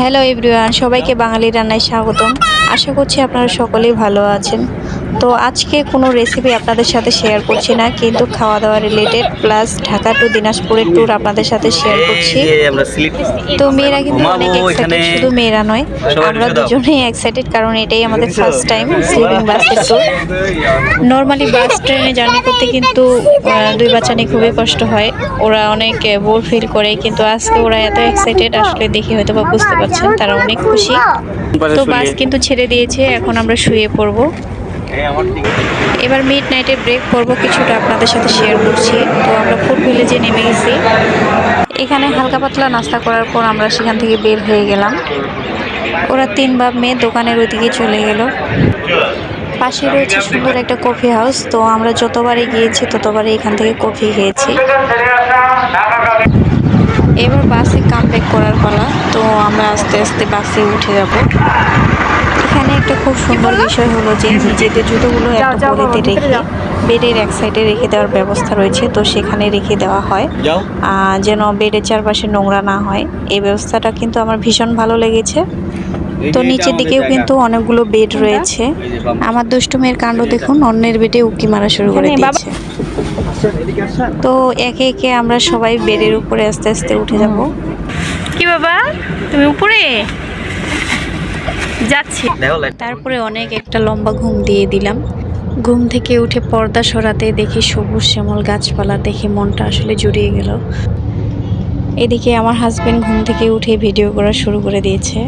Hello everyone সবাইকে বাঙালি রান্নায় স্বাগতম। আশা করছি আপনারা সকলেই ভালো আছেন। তো আজকে কোনো রেসিপি আপনাদের সাথে শেয়ার করছি না কিন্তু খাওয়া দাওয়া রিলেটেড প্লাস ঢাকা টু দিনাজপুরের ট্যুর আপনাদের সাথে শেয়ার করছি। তো মেয়েরা কিন্তু অনেক এক্সাইটেড শুধু মেয়েরা নয় আমরা দুজনেই এক্সাইটেড কারণ এটাই আমাদের ফার্স্ট টাইম স্লিপিং বাসের ট্যুর নর্মালি বাস ট্রেনে জার্নি করতে কিন্তু দুই বাচ্চা নিয়ে খুবই কষ্ট হয়। ওরা অনেক বোর ফিল করে কিন্তু আজকে ওরা এত এক্সাইটেড আসলে দেখে হয়তো বা বুঝতে পারছেন তারা অনেক খুশি। তো বাস কিন্তু ছেড়ে দিয়েছে এখন আমরা শুয়ে পড়ব। এবার মিড নাইটে ব্রেক করব কিছুটা আপনাদের সাথে শেয়ার করছি। তো আমরা ফুড ভিলেজে নেমে গেছি। এখানে হালকা পাতলা নাস্তা করার পর আমরা সেখান থেকে বের হয়ে গেলাম। ওরা তিন বাপ মেয়ে দোকানের ওইদিকে চলে গেল। পাশে রয়েছে সুন্দর একটা কফি হাউস তো আমরা যতবারই গিয়েছি, ততবারই এখান থেকে কফি খেয়েছি। এবার বাসে কাম ব্যাক করার পালা। তো আমরা আস্তে আস্তে বাসে উঠে যাব। এখানে একটা খুব সুন্দর বিষয় হলো যে নিজেদের জুতোগুলো একটা বড়িতে রেখে বেডের এক সাইডে রেখে দেওয়ার ব্যবস্থা রয়েছে তো সেখানে রেখে দেওয়া হয়। যেন বেডের চারপাশে নোংরা না হয়। এই ব্যবস্থাটা কিন্তু আমার ভীষণ ভালো লেগেছে। তো নিচের দিকেও কিন্তু অনেকগুলো বেড রয়েছে। আমার দুষ্টুমের কাণ্ড দেখুন অন্যের বেডে উকি মারা শুরু করে দিয়েছে। তো একে একে আমরা সবাই বেডের উপরে আস্তে আস্তে উঠে যাব। কি বাবা? তুমি উপরে? যাচ্ছি। তারপরে অনেক একটা লম্বা ঘুম দিয়ে দিলাম। ঘুম থেকে উঠে পর্দা সরাতে দেখি সবুজ শ্যামল গাছপালা দেখে মনটা আসলে জুড়িয়ে গেল। এদিকে আমার হাজবেন্ড ঘুম থেকে উঠে ভিডিও করা শুরু করে দিয়েছে।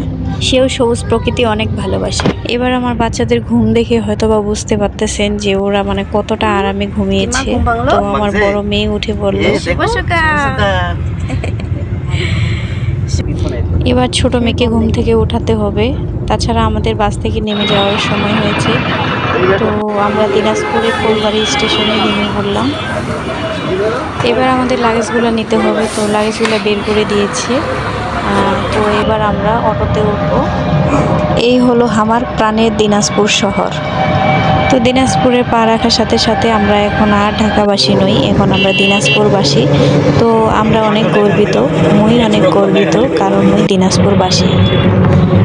সেও সবুজ প্রকৃতি অনেক ভালোবাসে। এবার আমার বাচ্চাদের ঘুম দেখে হয়তো বা বুঝতে পারতেছেন যে ওরা মানে কতটা আরামে ঘুমিয়েছে। তো আমার বড় মেয়ে উঠে বলল এবার ছোট মেয়েকে ঘুম থেকে উঠাতে হবে। তাছাড়া আমাদের বাস থেকে নেমে যাওয়ার সময় হয়েছে। তো আমরা দিনাজপুরে ফুলবাড়ি স্টেশনে নেমে পড়লাম। এবার আমাদের লাগেজগুলো নিতে হবে, তো লাগেজগুলো বের করে দিয়েছি। তো এবার আমরা অটোতে উঠবো। এই হলো আমার প্রাণের দিনাজপুর শহর। তো দিনাজপুরে পা রাখার সাথে সাথে আমরা এখন আর ঢাকাবাসী নই, এখন আমরা দিনাজপুরবাসী। তো আমরা অনেক গর্বিত মই অনেক গর্বিত, কারণ মই দিনাজপুরবাসী।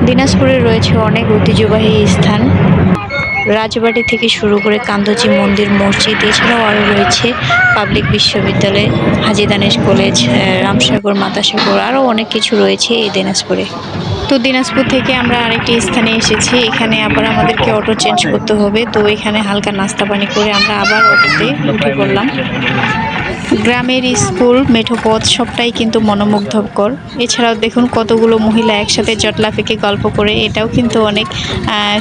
দিনাজপুরে রয়েছে অনেক ঐতিহ্যবাহী স্থান। রাজবাড়ি থেকে শুরু করে কান্দজি মন্দির, মসজিদ, এছাড়াও আরও রয়েছে পাবলিক বিশ্ববিদ্যালয়, হাজি দানেশ কলেজ রামসাগর, মাতাসাগর আরও অনেক কিছু রয়েছে এই দিনাজপুরে। তো দিনাজপুর থেকে আমরা আরেকটি স্থানে এসেছি। এখানে আবার আমাদেরকে অটো চেঞ্জ করতে হবে। তো এখানে হালকা নাস্তা পানি করে আমরা আবার অটোতে উঠে পড়লাম। গ্রামের স্কুল মেঠো পথ সবটাই কিন্তু মনোমুগ্ধকর। এছাড়াও দেখুন কতগুলো মহিলা একসাথে জটলা পেকে গল্প করে, এটাও কিন্তু অনেক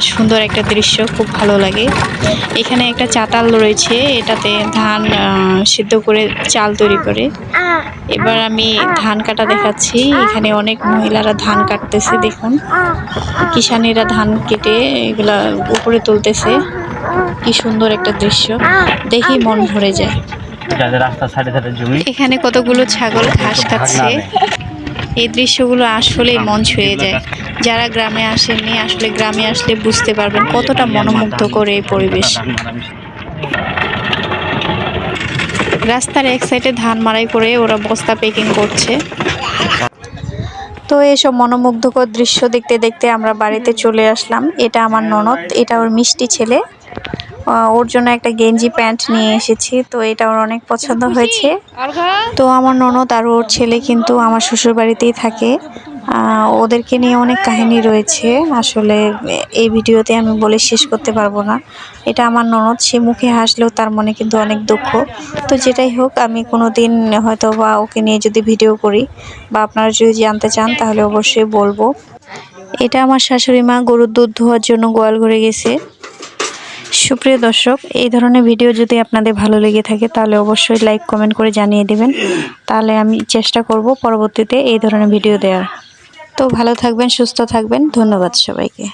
সুন্দর একটা দৃশ্য, খুব ভালো লাগে। এখানে একটা চাতাল রয়েছে, এটাতে ধান সিদ্ধ করে চাল তৈরি করে। এবার আমি ধান কাটা দেখাচ্ছি, এখানে অনেক মহিলারা ধান কাটতেছে, দেখুন। কিষানীরা ধান কেটে এগুলা উপরে তুলতেছে, কি সুন্দর একটা দৃশ্য। দেখেই মন ভরে যায়। যাদের রাস্তার সাইডে সাইডে জমি। এখানে কতগুলো ছাগল ঘাস খাচ্ছে এই দৃশ্যগুলো আসলেই মন ছুঁয়ে যায়। যারা গ্রামে আসেননি আসলে গ্রামে আসলে বুঝতে পারবেন কতটা মনোমুগ্ধ করে এই পরিবেশ। রাস্তার এক সাইডে ধান মারাই করে ওরা বস্তা প্যাকিং করছে। তো এসব মনোমুগ্ধকর দৃশ্য দেখতে দেখতে আমরা বাড়িতে চলে আসলাম। এটা আমার ননদ এটা ওর মিষ্টি ছেলে। ওর জন্য একটা গেঞ্জি প্যান্ট নিয়ে এসেছি তো এটা ওর অনেক পছন্দ হয়েছে। তো আমার ননদ আর ওর ছেলে কিন্তু আমার শ্বশুর বাড়িতেই থাকে ওদেরকে নিয়ে অনেক কাহিনী রয়েছে। আসলে এই ভিডিওতে আমি বলে শেষ করতে পারব না। এটা আমার ননদ সে মুখে হাসলেও তার মনে কিন্তু অনেক দুঃখ। তো যেটাই হোক আমি কোনো দিন হয়তো বা ওকে নিয়ে যদি ভিডিও করি বা আপনারা যদি জানতে চান তাহলে অবশ্যই বলব। এটা আমার শাশুড়ি মা গরুর দুধ ধোয়ার জন্য গোয়াল ঘরে গেছে। সুপ্রিয় দর্শক, এই ধরনের ভিডিও যদি আপনাদের ভালো লেগে থাকে, তাহলে অবশ্যই লাইক কমেন্ট করে জানিয়ে দেবেন। তাহলে আমি চেষ্টা করব পরবর্তীতে এই ধরনের ভিডিও দেওয়ার। তো ভালো থাকবেন, সুস্থ থাকবেন। ধন্যবাদ সবাইকে।